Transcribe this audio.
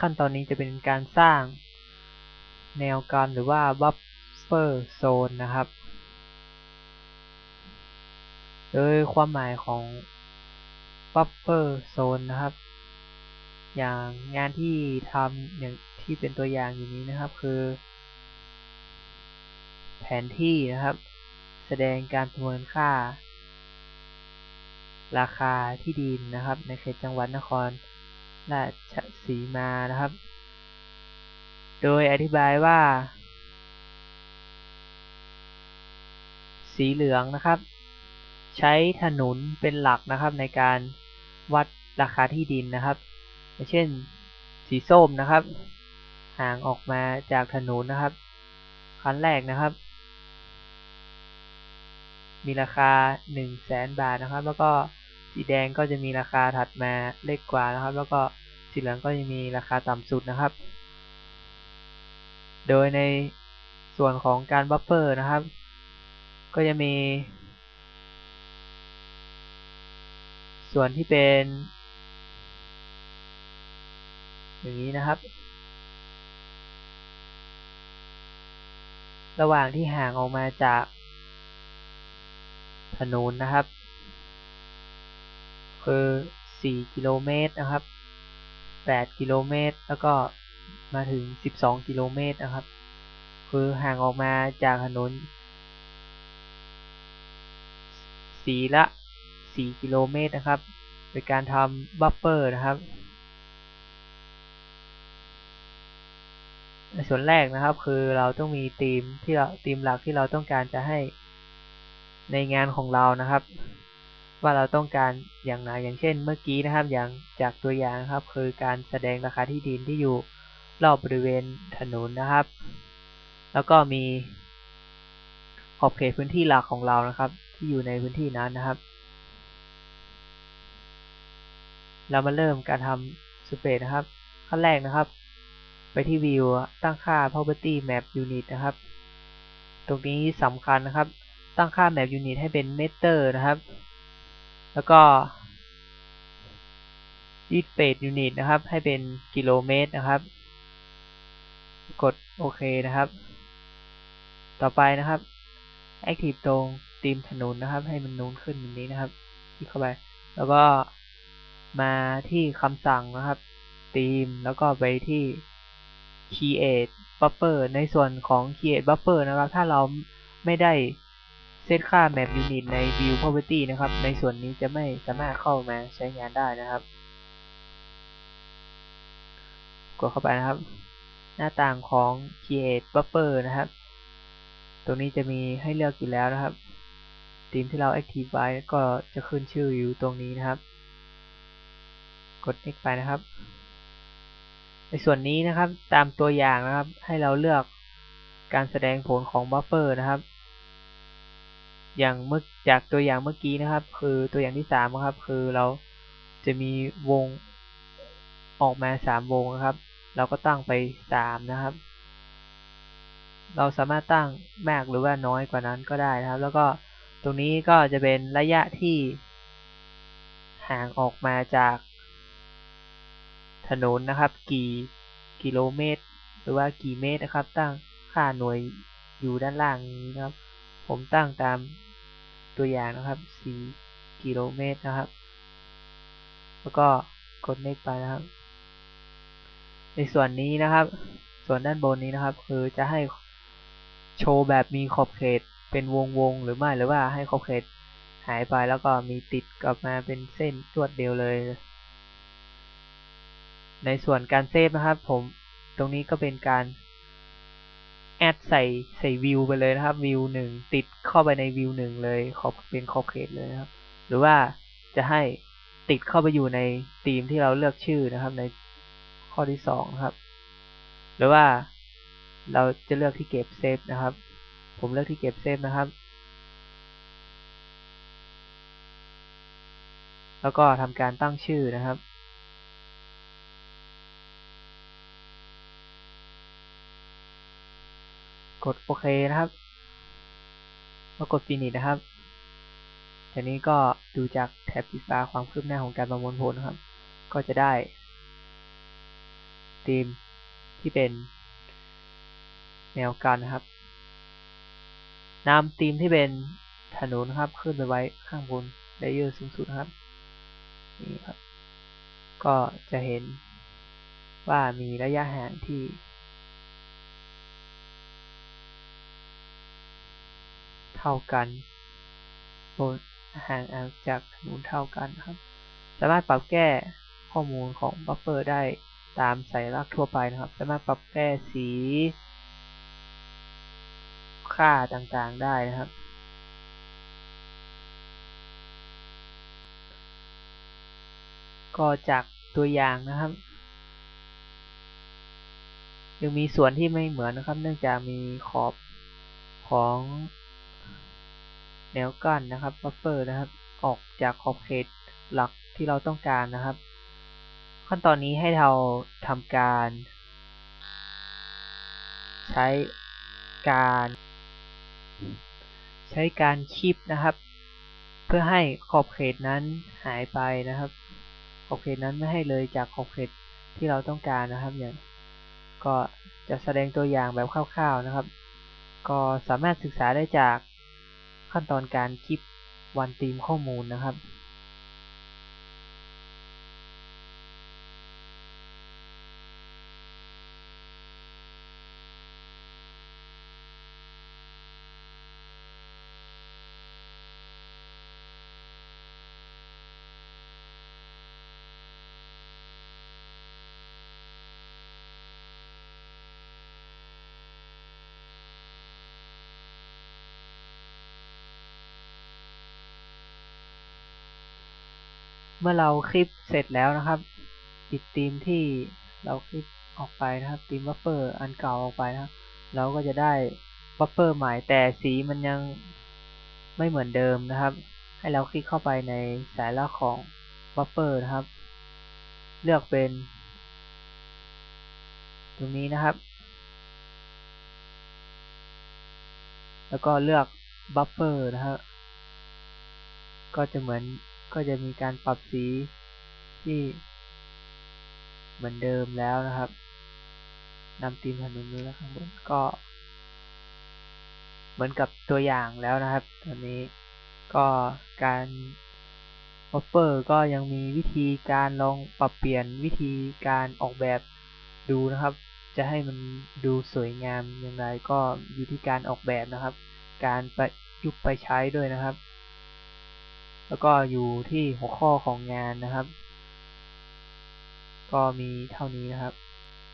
ขั้นตอนนี้จะเป็นการสร้างแนวกันหรือว่า buffer zone นนะครับ โดยความหมายของ buffer zone นะครับ อย่างงานที่ทำอย่างที่เป็นตัวอย่างอยู่นี้นะครับคือ แผนที่นะครับ แสดงการประเมินค่า ราคาที่ดินนะครับ ในเขตจังหวัดนคร ราชสีมานะครับ โดยอธิบายว่า สีเหลืองนะครับ ใช้ถนนเป็นหลักนะครับในการวัดราคาที่ดินนะครับ เช่นสีส้มนะครับ ห่างออกมาจากถนนนะครับขั้นแรกนะครับ มีราคา1 0 0 0 0แสนบาทนะครับ แล้วก็ สีแดงก็จะมีราคาถัดมาเล็กกว่านะครับ แล้วก็สีเหลืองก็จะมีราคาต่ำสุดนะครับ โดยในส่วนของการบัฟเฟอร์นะครับ ก็จะมี ส่วนที่เป็น อย่างนี้นะครับ ระหว่างที่ห่างออกมาจากถนนนะครับ คือ 4 กิโลเมตรนะครับ 8 กิโลเมตร แล้วก็มาถึง 12 กิโลเมตรนะครับ คือห่างออกมาจากถนน สีละ 4 กิโลเมตรนะครับ โดยการทำบัฟเฟอร์นะครับในส่วนแรกนะครับคือเราต้องมีธีมที่เราธีมหลักที่เราต้องการจะให้ในงานของเรานะครับ ว่าเราต้องการอย่างไรอย่างเช่น เมื่อกี้นะครับอย่างจากตัวอย่างครับ คือการแสดงราคาที่ดินที่อยู่รอบบริเวณถนนนะครับ แล้วก็มีขอบเขตพื้นที่หลักของเรานะครับ ที่อยู่ในพื้นที่นั้นนะครับ เรามาเริ่มการทำสเปซนะครับ ขั้นแรกนะครับ ไปที่วิวตั้งค่า property map unit นะครับ ตรงนี้สำคัญนะครับ ตั้งค่า map unit ให้เป็นเมตรนะครับ แล้วก็ space unit นะครับ ให้เป็นกิโลเมตรนะครับ กดโอเคนะครับ ต่อไปนะครับ active ตรงตีมถนนนะครับ ให้มันนูนขึ้นแบบนี้นะครับคลิกเข้าไป แล้วก็มาที่คำสั่งนะครับตีมแล้วก็ไปที่ create buffer ในส่วนของ create buffer นะครับ ถ้าเราไม่ได้ เซตค่า map unit ใน view property นะครับ ในส่วนนี้จะไม่สามารถเข้ามาใช้งานได้นะครับ กดเข้าไปนะครับ หน้าต่างของ create buffer นะครับ ตรงนี้จะมีให้เลือกอยู่แล้วนะครับธีมที่เรา active ไว้ก็จะขึ้นชื่ออยู่ตรงนี้นะครับ กด next ไปนะครับ ในส่วนนี้นะครับตามตัวอย่างนะครับให้เราเลือกการแสดงผลของ buffer นะครับ อย่างเมื่อจากตัวอย่างเมื่อกี้นะครับ คือตัวอย่างที่สามครับ คือเราจะมีวงออกมาสามวงนะครับ เราก็ตั้งไปสามนะครับ เราสามารถตั้งมากหรือว่าน้อยกว่านั้นก็ได้นะครับ แล้วก็ตรงนี้ก็จะเป็นระยะที่ ห่างออกมาจากถนนนะครับ กี่กิโลเมตร หรือว่ากี่เมตรนะครับ ตั้งค่าหน่วยอยู่ด้านล่างนี้นะครับ ผมตั้งตามตัวอย่างนะครับ 4 กิโลเมตรนะครับ แล้วก็กด next ไปนะครับ ในส่วนนี้นะครับ ส่วนด้านบนนี้นะครับ คือจะให้โชว์แบบมีขอบเขตเป็นวงวงหรือไม่หรือว่าให้ขอบเขตหายไปแล้วก็มีติดกลับมาเป็นเส้นรวดเดียวเลย ในส่วนการเซฟนะครับ ผมตรงนี้ก็เป็นการ แอดใส่ใส่วิวไปเลยนะครับวิวหนึ่งติดเข้าไปในวิวหนึ่งเลยขอบเป็นขอบเขตเลยนะครับ หรือว่าจะให้ติดเข้าไปอยู่ในธีมที่เราเลือกชื่อนะครับ ในข้อที่สองครับ หรือว่าเราจะเลือกที่เก็บเซฟนะครับ ผมเลือกที่เก็บเซฟนะครับ แล้วก็ทำการตั้งชื่อนะครับ กดโอเคนะครับแล้วกด finish นะครับทีนี้ก็ดูจากแถบสีฟ้าความคืบหน้าของการประมวลผลนะครับ ก็จะได้ธีมที่เป็นแนวกันนะครับนำธีมที่เป็นถนนครับ ขึ้นไปไว้ข้างบนเลเยอร์สูงสุดครับนี่ครับ ก็จะเห็นว่ามีระยะห่างที่ เท่ากันบนห่างจากถนนเท่ากันครับ สามารถปรับแก้ข้อมูลของบัฟเฟอร์ได้ตามสัญลักทั่วไปนะครับ สามารถปรับแก้สี ค่าต่างๆได้นะครับ ก็จากตัวอย่างนะครับ ยังมีส่วนที่ไม่เหมือนนะครับ เนื่องจากมีขอบของ แนวกั้นนะครับบัฟเฟอร์นะครับ ออกจากขอบเขตหลักที่เราต้องการนะครับ ขั้นตอนนี้ให้เราทำการ ใช้การใช้การคีบนะครับ เพื่อให้ขอบเขตนั้นหายไปนะครับ ขอบเขตนั้นไม่ให้เลยจากขอบเขตที่เราต้องการนะครับอย่างก็จะแสดงตัวอย่างแบบคร่าวๆนะครับ ก็สามารถศึกษาได้จาก ขั้นตอนการคลิปวันตีมข้อมูลนะครับ เมื่อเราคลิปเสร็จแล้วนะครับ ปิดธีมที่เราคลิปออกไปนะครับธีมบัฟเฟอร์อันเก่าออกไปนะครับ เราก็จะได้บัฟเฟอร์ใหม่แต่สีมันยังไม่เหมือนเดิมนะครับ ให้เราคลิกเข้าไปในสายลักของบัฟเฟอร์นะครับ เลือกเป็น ตรงนี้นะครับ แล้วก็เลือกบัฟเฟอร์นะครับก็จะเหมือน ก็จะมีการปรับสีที่เหมือนเดิมแล้วนะครับนำตีมถนนนี้แล้วข้างบนก็ เหมือนกับตัวอย่างแล้วนะครับตอนนี้ก็การออฟเฟอร์ก็ยังมีวิธีการลองปรับเปลี่ยนวิธีการออกแบบดูนะครับ จะให้มันดูสวยงามอย่างไรก็อยู่ที่การออกแบบนะครับ การประยุกต์ไปใช้ด้วยนะครับ แล้วก็อยู่ที่หัวข้อของงานนะครับ ก็มีเท่านี้นะครับ